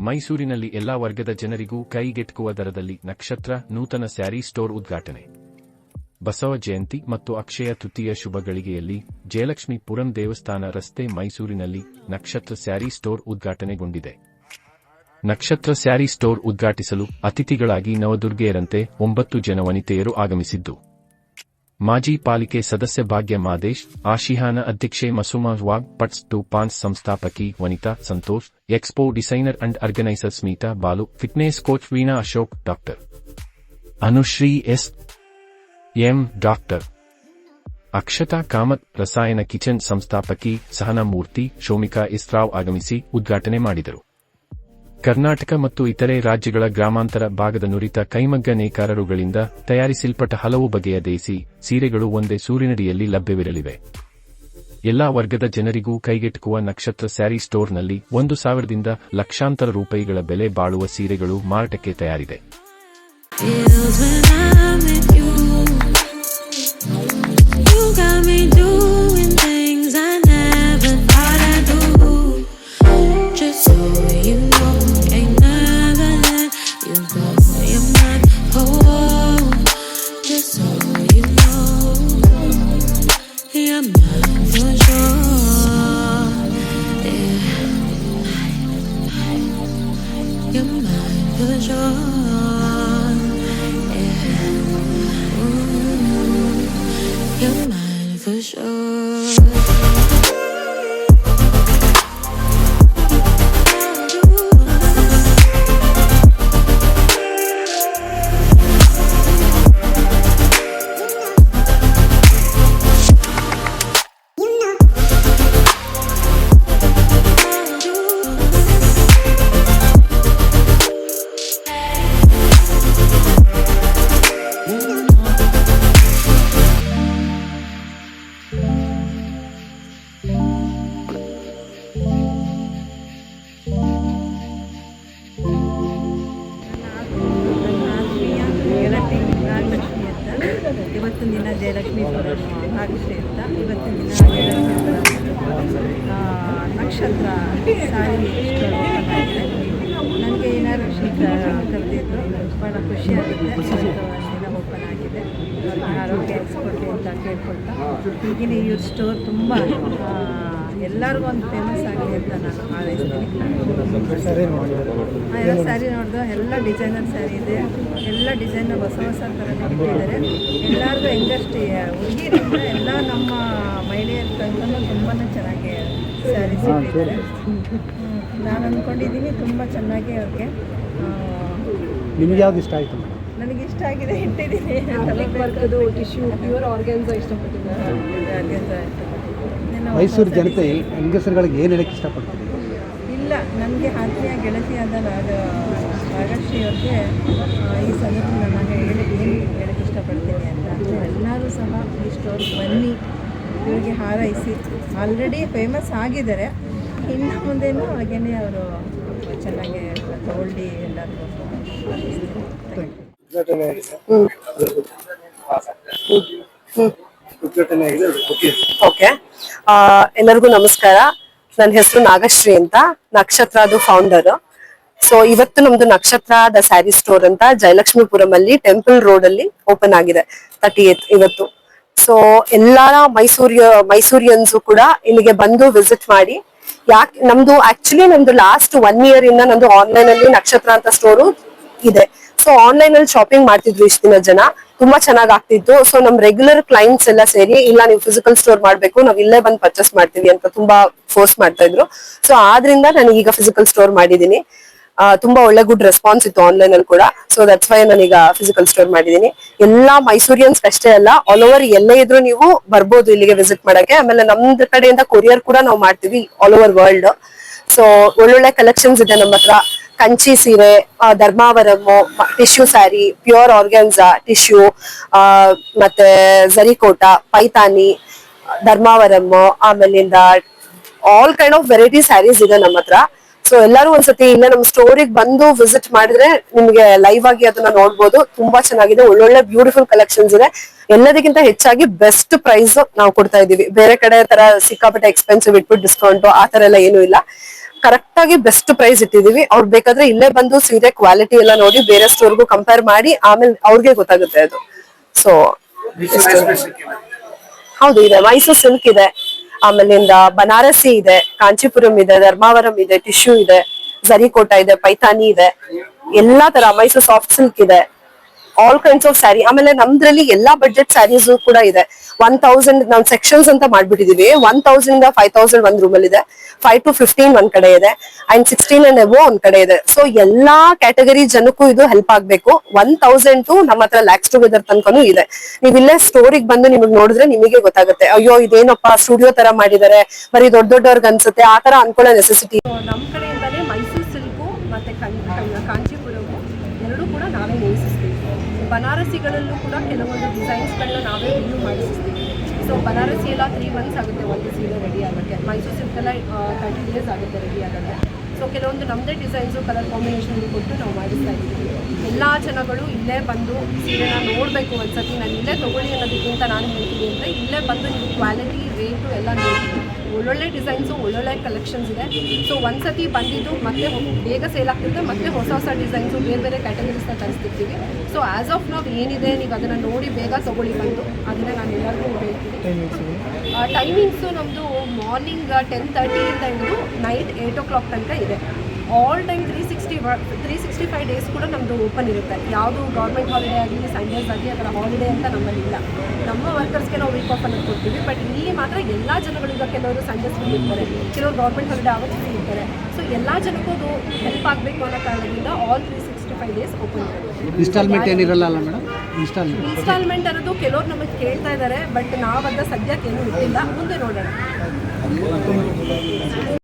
ಮೈಸೂರಿನಲ್ಲಿ ಎಲ್ಲಾ ವರ್ಗದ ಜನರಿಗೂ ಕೈಗೆಟುಕುವ ದರದಲ್ಲಿ ನಕ್ಷತ್ರ ನೂತನ ಸ್ಯಾರಿ ಸ್ಟೋರ್ ಉದ್ಘಾಟನೆ. ಬಸವ ಜಯಂತಿ ಮತ್ತು ಅಕ್ಷಯ ತೃತೀಯ ಶುಭಗಳಿಗೆಯಲ್ಲಿ ಜಯಲಕ್ಷ್ಮಿ ಪುರಂ ದೇವಸ್ಥಾನ ರಸ್ತೆ ಮೈಸೂರಿನಲ್ಲಿ ನಕ್ಷತ್ರ ಸ್ಯಾರಿ ಸ್ಟೋರ್ ಉದ್ಘಾಟನೆಗೊಂಡಿದೆ. ನಕ್ಷತ್ರ ಸ್ಯಾರಿ ಸ್ಟೋರ್ ಉದ್ಘಾಟಿಸಲು ಅತಿಥಿಗಳಾಗಿ ನವದುರ್ಗೆಯರಂತೆ ಒಂಬತ್ತು ಜನ ವನಿತೆಯರು ಆಗಮಿಸಿದ್ದು. ಮಾಜಿ ಪಾಲಿಕೆ ಸದಸ್ಯ ಭಾಗ್ಯ ಮಾದೇಶ್, ಆಶಿಹಾನ ಅಧ್ಯಕ್ಷೆ ಮಸುಮಾ ವಾಗ್, ಪಟ್ಸ್ to Pond's ಸಂಸ್ಥಾಪಕಿ Vanitha Santosh, expo designer and organiser Smitha Balu, fitness coach Veena Ashok, doctor. Anushree S. M. Doctor. Akshatha Kamath, Rasayana kitchen ಸಂಸ್ಥಾಪಕಿ Sahana ಮೂರ್ತಿ, ಶೋಮಿಕಾ ಇಸ್ರಾವ್ ಆಗಮಿಸಿ ಉದ್ಘಾಟನೆ ಮಾಡಿದರು. ಕರ್ನಾಟಕ ಮತ್ತು ಇತರೆ ರಾಜ್ಯಗಳ ಗ್ರಾಮಾಂತರ ಭಾಗದ ನುರಿತ ಕೈಮಗ್ಗ ನೇಕಾರರುಗಳಿಂದ ತಯಾರಿಸಲ್ಪಟ್ಟ ಹಲವು ಬಗೆಯ ದೇಸಿ ಸೀರೆಗಳು ಒಂದೇ ಸೂರಿನಡಿಯಲ್ಲಿ ಲಭ್ಯವಿರಲಿವೆ. ಎಲ್ಲಾ ವರ್ಗದ ಜನರಿಗೂ ಕೈಗೆಟುಕುವ ನಕ್ಷತ್ರ ಸ್ಯಾರಿ ಸ್ಟೋರ್ನಲ್ಲಿ ಒಂದು ಸಾವಿರದಿಂದ ಲಕ್ಷಾಂತರ ರೂಪಾಯಿಗಳ ಬೆಲೆ ಬಾಳುವ ಸೀರೆಗಳು ಮಾರಾಟಕ್ಕೆ ತಯಾರಿದೆ. For sure. ಇವತ್ತಿನ ದಿನ ಜಯಲಕ್ಷ್ಮಿ ಅಂತ ಇವತ್ತಿನ ದಿನ ನಕ್ಷತ್ರ ಸಾರಿ ನನಗೆ ಏನಾದ್ರು ಶೀತ ಕರೆದಿದ್ರು ಭಾಳ ಖುಷಿಯಾಗುತ್ತೆ ಇವತ್ತು ದಿನ ಓಪನ್ ಆಗಿದೆ ಅವ್ರಿಗೆ ಆರೋಗ್ಯ ಎಕ್ಸ್ಪರ್ಟ್ ಅಂತ ಕೇಳ್ಕೊಳ್ತಾ ಈಗಿನ ಇವ್ರ ಸ್ಟೋರ್ ತುಂಬ ಎಲ್ಲರಿಗೂ ಒಂದು ಫೇಮಸ್ ಆಗಲಿ ಅಂತ ನಾನು ಹಾರೈಸ್ತೀನಿ ಆ, ಎಲ್ಲ ಸ್ಯಾರಿ ನೋಡಿದ್ರು ಎಲ್ಲ ಡಿಸೈನರ್ ಸ್ಯಾರಿ ಇದೆ ಎಲ್ಲ ಡಿಸೈನ್ ಹೊಸ ಹೊಸ ಥರ ಇಟ್ಟಿದ್ದಾರೆ ಎಲ್ಲರಿಗೂ ಎಂಗಸ್ಟ್ ಹುಡುಗಿರಿಂದ ಎಲ್ಲ ನಮ್ಮ ಮಹಿಳೆಯರ ತಂದು ತುಂಬಾ ಚೆನ್ನಾಗಿ ಸ್ಯಾರಿ ಸಿಗ್ತಿದ್ದಾರೆ ನಾನು ಅಂದ್ಕೊಂಡಿದ್ದೀನಿ ತುಂಬ ಚೆನ್ನಾಗಿ ಅವ್ರಿಗೆ ನಿಮ್ಗೆ ಯಾವ್ದು ಇಷ್ಟ ಆಯಿತು? ನನಗೆ ಇಷ್ಟ ಆಗಿದೆ ಇಟ್ಟಿದ್ದೀನಿ ಟಿಶ್ಯೂ ಪ್ಯೂರ್ ಇಷ್ಟಪಟ್ಟಿದ್ದಾರೆ ಮೈಸೂರು ಜನತೆ ಹೆಂಗಸರುಗಳಿಗೆ ಏನು ಹೇಳಕ್ಕೆ ಇಷ್ಟಪಡ್ತೀನಿ ಇಲ್ಲ ನನಗೆ ಆತ್ಮೀಯ ಗೆಳತಿಯಾದ ನಾಗ ನಾಗಶ್ರೀ ಅವ್ರಿಗೆ ಈ ಸಂದರ್ಭದಲ್ಲಿ ನಾನು ಹೇಳಿ ಏನು ಹೇಳಕ್ಕೆ ಇಷ್ಟಪಡ್ತೀನಿ ಅಂತ ಅಂದರೆ ಎಲ್ಲರೂ ಸಹ ಈ ಸ್ಟೋರ್ ಬನ್ನಿ ಇವರಿಗೆ ಹಾರೈಸಿ ಆಲ್ರೆಡಿ ಫೇಮಸ್ ಆಗಿದ್ದಾರೆ. ಇನ್ನು ಮುಂದೆನೂ ಹಾಗೇನೆ ಅವರು ಚೆನ್ನಾಗಿ ತಗೊಳ್ಳಿ ಎಲ್ಲರಿಗೂ. ಉದ್ಘಾಟನೆ ಆಗಿದೆ. ಉದ್ಘಾಟನೆ ಆಗಿದೆ. ಓಕೆ. ಓಕೆ ಎಲ್ಲರಿಗೂ ನಮಸ್ಕಾರ. ನನ್ನ ಹೆಸರು ನಾಗಶ್ರೀ ಅಂತ. ನಕ್ಷತ್ರದು ಫೌಂಡರ್ ಸೊ ಇವತ್ತು ನಮ್ದು ನಕ್ಷತ್ರ ದ ಸ್ಯಾರಿ ಸ್ಟೋರ್ ಅಂತ ಜಯಲಕ್ಷ್ಮೀಪುರಂ ಅಲ್ಲಿ ಟೆಂಪಲ್ ರೋಡ್ ಅಲ್ಲಿ ಓಪನ್ ಆಗಿದೆ. ತರ್ಟಿ ಏತ್ ಇವತ್ತು. ಸೊ ಎಲ್ಲಾರ ಮೈಸೂರಿಯ ಮೈಸೂರಿಯನ್ಸ್ ಕೂಡ ಇಲ್ಲಿಗೆ ಬಂದು ವಿಸಿಟ್ ಮಾಡಿ. ಯಾಕೆ ನಮ್ದು ಆಕ್ಚುಲಿ ನಮ್ದು ಲಾಸ್ಟ್ ಒನ್ ಇಯರ್ ಇಂದ ನಮ್ದು ಆನ್ಲೈನ್ ಅಲ್ಲಿ ನಕ್ಷತ್ರ ಅಂತ ಸ್ಟೋರು ಇದೆ. ಸೊ ಆನ್ಲೈನ್ ಅಲ್ಲಿ ಶಾಪಿಂಗ್ ಮಾಡ್ತಿದ್ರು ಇಷ್ಟು ದಿನ ಜನ. ತುಂಬಾ ಚೆನ್ನಾಗ್ ಆಗ್ತಿತ್ತು. ಸೊ ನಮ್ ರೆಗ್ಯುಲರ್ ಕ್ಲೈಂಟ್ಸ್ ಎಲ್ಲ ಸೇರಿ, ಇಲ್ಲ ನೀವು ಫಿಸಿಕಲ್ ಸ್ಟೋರ್ ಮಾಡ್ಬೇಕು, ನಾವ್ ಇಲ್ಲೇ ಬಂದ್ ಪರ್ಚೇಸ್ ಮಾಡ್ತೀವಿ ಅಂತ ತುಂಬಾ ಫೋರ್ಸ್ ಮಾಡ್ತಾ ಇದ್ರು. ಸೊ ಆದ್ರಿಂದ ನಾನು ಈಗ ಫಿಸಿಕಲ್ ಸ್ಟೋರ್ ಮಾಡಿದೀನಿ ತುಂಬಾ ಒಳ್ಳೆ ಗುಡ್ ರೆಸ್ಪಾನ್ಸ್ ಇತ್ತು ಆನ್ಲೈನ್ ಅಲ್ಲಿ ಕೂಡ. ಸೊ ದಟ್ಸ್ ವೈ ನಾನೀಗ ಫಿಸಿಕಲ್ ಸ್ಟೋರ್ ಮಾಡಿದೀನಿ ಎಲ್ಲಾ ಮೈಸೂರಿಯನ್ಸ್ ಅಷ್ಟೇ ಅಲ್ಲ ಆಲ್ ಓವರ್ ಎಲ್ಲೇ ಇದ್ರು ನೀವು ಬರ್ಬೋದು ಇಲ್ಲಿಗೆ ವಿಸಿಟ್ ಮಾಡಕ್ಕೆ. ಆಮೇಲೆ ನಮ್ದು ಕಡೆಯಿಂದ ಕೊರಿಯರ್ ಕೂಡ ನಾವು ಮಾಡ್ತೀವಿ ಆಲ್ ಓವರ್ ವರ್ಲ್ಡ್ ಸೊ ಒಳ್ಳೊಳ್ಳೆ ಕಲೆಕ್ಷನ್ಸ್ ಇದೆ ನಮ್ಮ ಹತ್ರ. ಕಂಚಿ ಸೀರೆ Dharmavaram tissue sari pure organza tissue ಮತ್ತೆ ಜರಿಕೋಟ ಪೈತಾನಿ ಧರ್ಮಾವರಮ್ಮು ಆಮೇಲಿಂದ all kind of variety saris ಇದೆ ನಮ್ಮ ಹತ್ರ. ಸೊ ಎಲ್ಲರೂ ಒಂದ್ಸತಿ ಇಲ್ಲ ನಮ್ಮ ಸ್ಟೋರಿಗೆ ಬಂದು ವಿಸಿಟ್ ಮಾಡಿದ್ರೆ ನಿಮ್ಗೆ ಲೈವ್ ಆಗಿ ಅದನ್ನ ನೋಡ್ಬೋದು. ತುಂಬಾ ಚೆನ್ನಾಗಿದೆ. ಒಳ್ಳೊಳ್ಳೆ ಬ್ಯೂಟಿಫುಲ್ ಕಲೆಕ್ಷನ್ಸ್ ಇದೆ. ಎಲ್ಲದಕ್ಕಿಂತ ಹೆಚ್ಚಾಗಿ ಬೆಸ್ಟ್ ಪ್ರೈಸ್ ನಾವು ಕೊಡ್ತಾ ಇದೀವಿ. ಬೇರೆ ಕಡೆ ತರ ಸಿಕ್ಕಾಪಟ್ಟೆ ಎಕ್ಸ್ಪೆನ್ಸಿವ್ ಇಟ್ಬಿಟ್ಟು ಡಿಸ್ಕೌಂಟ್ ಆ ತರ ಎಲ್ಲ ಏನು ಇಲ್ಲ. ಕರೆಕ್ಟ್ ಆಗಿ ಬೆಸ್ಟ್ ಪ್ರೈಸ್ ಇಟ್ಟಿದೀವಿ. ಅವ್ರು ಬೇಕಾದ್ರೆ ಇಲ್ಲೇ ಬಂದು ಸೀರೆ ಕ್ವಾಲಿಟಿ ಎಲ್ಲ ನೋಡಿ ಬೇರೆ ಸ್ಟೋರ್ಗೂ ಕಂಪೇರ್ ಮಾಡಿ ಆಮೇಲೆ ಅವ್ರಿಗೆ ಗೊತ್ತಾಗುತ್ತೆ ಅದು. ಸೊ ಹೌದು ಇದೆ. ಮೈಸೂರು ಸಿಲ್ಕ್ ಇದೆ. ಆಮೇಲಿಂದ ಬನಾರಸಿ ಇದೆ ಕಾಂಚೀಪುರಂ ಇದೆ ಧರ್ಮಾವರಂ ಇದೆ ಟಿಶ್ಯೂ ಇದೆ ಝರಿಕೋಟ ಇದೆ ಪೈಥಾನಿ ಇದೆ. ಎಲ್ಲಾ ತರ ಮೈಸೂರು ಸಾಫ್ಟ್ ಸಿಲ್ಕ್ ಇದೆ. ಆಲ್ ಕೈಂಡ್ಸ್ ಆಫ್ ಸ್ಯಾರಿ ಆಮೇಲೆ ನಮ್ದ್ರಲ್ಲಿ ಎಲ್ಲಾ ಬಜೆಟ್ ಸ್ಯಾರೀಸ್ ಕೂಡ ಇದೆ. ಒನ್ ತೌಸಂಡ್ ನಾವು ಸೆಕ್ಷನ್ಸ್ ಅಂತ ಮಾಡ್ಬಿಟ್ಟಿದೀವಿ. ಒನ್ ತೌಸಂಡ್ ಫೈವ್ ತೌಸಂಡ್ ಒಂದ್ ರೂಮ್ ಅಲ್ಲಿ ಇದೆ ಫೈವ್ ಟು ಫಿಫ್ಟೀನ್ ಒಂದ್ ಕಡೆ ಇದೆ. ಅಂಡ್ ಸಿಕ್ಸ್ಟೀನ್ ಅಂಡ್ ಎಬೋ ಒಂದ್ ಕಡೆ ಇದೆ. ಸೊ ಎಲ್ಲಾ ಕ್ಯಾಟಗರಿ ಜನಕ್ಕೂ ಇದು ಹೆಲ್ಪ್ ಆಗ್ಬೇಕು. ಒನ್ ತೌಸಂಡ್ ಟು ನಮ್ಮ ಹತ್ರ ಲ್ಯಾಕ್ಸ್ ಟುಗೆದರ್ ತನಕನೂ ಇದೆ. ನೀವು ಇಲ್ಲೇ ಸ್ಟೋರಿಗೆ ಬಂದು ನಿಮಗೆ ನೋಡಿದ್ರೆ ನಿಮಗೆ ಗೊತ್ತಾಗುತ್ತೆ. ಅಯ್ಯೋ, ಇದೇನಪ್ಪ ಸ್ಟುಡಿಯೋ ತರ ಮಾಡಿದ್ದಾರೆ ಬರೀ ದೊಡ್ಡ ದೊಡ್ಡವ್ರಿಗೆ ಅನ್ಸುತ್ತೆ. ಆ ತರ ಅನ್ಕೊಳ್ಳೋ ನೆಸೆಸಿಟಿ ಬನಾರಸಿಗಳಲ್ಲೂ ಕೂಡ ಕೆಲವೊಂದು ಡಿಸೈನ್ಸ್ಗಳನ್ನ ನಾವೇ ರಿವ್ಯೂ ಮಾಡಿಸ್ತೀವಿ ಸೊ ಬನಾರಸಿ ಎಲ್ಲ ತ್ರೀ ಮಂತ್ಸ್ ಆಗುತ್ತೆ, ಒಂದು ಸೀರೆ ರೆಡಿ ಆಗೋಕ್ಕೆ. ಮೈಸೂರು ಸಿಲ್ಕೆಲ್ಲ ತರ್ಟಿ ಡೇಸ್ ಆಗುತ್ತೆ ರೆಡಿ ಆಗೋಕ್ಕೆ. ಸೊ ಕೆಲವೊಂದು ನಮ್ಮದೇ ಡಿಸೈನ್ಸು ಕಲರ್ ಕಾಂಬಿನೇಷನ್ ಕೊಟ್ಟು ನಾವು ಮಾಡಿಸ್ತಾ ಇದ್ದೀವಿ. ಎಲ್ಲ ಜನಗಳು ಇಲ್ಲೇ ಬಂದು ಸೀರೆನ ನೋಡಬೇಕು ಒಂದ್ಸತಿ. ನಾನು ಇಲ್ಲೇ ತೊಗೊಳ್ಳಿ ಅನ್ನೋದಕ್ಕಿಂತ ನಾನು ಹೇಳ್ತೀನಿ ಅಂದರೆ, ಇಲ್ಲೇ ಬಂದು ನೀವು ಕ್ವಾಲಿಟಿ ರೇಟು ಎಲ್ಲ ನೋಡಿ ಒಳ್ಳೊಳ್ಳೆ ಡಿಸೈನ್ಸು ಒಳ್ಳೊಳ್ಳೆ ಕಲೆಕ್ಷನ್ಸ್ ಇದೆ. ಸೊ ಒಂದ್ಸತಿ ಬಂದಿದ್ದು ಮತ್ತೆ ಬೇಗ ಸೇಲ್ ಆಗ್ತಿರುತ್ತೆ. ಮತ್ತೆ ಹೊಸ ಹೊಸ ಡಿಸೈನ್ಸು ಬೇರೆ ಬೇರೆ ಕ್ಯಾಟಗರೀಸ್ನ ತರಿಸ್ತಿರ್ತೀವಿ. ಸೊ ಆ್ಯಸ್ ಆಫ್ ನಾವು ಏನಿದೆ ನೀವು ಅದನ್ನು ನೋಡಿ ಬೇಗ ತೊಗೊಳ್ಳಿ ಬಂದು. ಅದನ್ನು ನಾನು ಎಲ್ಲರಿಗೂ ಹೇಳ್ತೀನಿ. ಟೈಮಿಂಗ್ಸು ನಮ್ಮದು ಮಾರ್ನಿಂಗ್ ಟೆನ್ ತರ್ಟಿಯಿಂದ ಹಿಡಿದು ನೈಟ್ ಏಯ್ಟ್ ಓ ಕ್ಲಾಕ್ ತನಕ ಇದೆ. All time three sixty three sixty five days ಕೂಡ ನಮ್ಮದು ಓಪನ್ ಇರುತ್ತೆ. ಯಾವುದು ಗೌರ್ಮೆಂಟ್ ಹಾಲಿಡೇ ಆಗಲಿ ಸಂಡೇಸ್ ಆಗಲಿ ಅದರ ಹಾಲಿಡೇ ಅಂತ ನಮ್ಮಲ್ಲಿ ಇಲ್ಲ. ನಮ್ಮ ವರ್ಕರ್ಸ್ಗೆ ನಾವು ವೀಕ್ ಆಫ್ ಅನ್ನೋದು ಕೊಡ್ತೀವಿ ಬಟ್ ಇಲ್ಲಿ ಮಾತ್ರ ಎಲ್ಲ ಜನಗಳಿಗೂ ಕೆಲವರು ಸಂಡೇಸ್ ಇರ್ತಾರೆ. ಕೆಲವರು ಗೌರ್ಮೆಂಟ್ ಹಾಲಿಡೇ ಆವತ್ತು free ಇರ್ತಾರೆ. ಸೊ ಎಲ್ಲ ಜನಕ್ಕೂ ಅದು ಹೆಲ್ಪ್ ಆಗಬೇಕು ಅನ್ನೋ ಕಾರಣದಿಂದ all three sixty five days open ಇರುತ್ತೆ. ಇನ್ಸ್ಟಾಲ್ಮೆಂಟ್ ಏನಿರಲ್ಲ ಅಲ್ಲ ಮೇಡಮ್ ಇನ್ಸ್ಟಾಲ್ಮೆಂಟ್ ಇನ್ಸ್ಟಾಲ್ಮೆಂಟ್ ಅನ್ನೋದು ಕೆಲವ್ರು ನಮಗೆ ಕೇಳ್ತಾ ಇದ್ದಾರೆ ಬಟ್ ನಾವದ ಸದ್ಯಕ್ಕೆ ಏನೂ ಇಟ್ಟಿಲ್ಲ. ಮುಂದೆ ನೋಡೋಣ.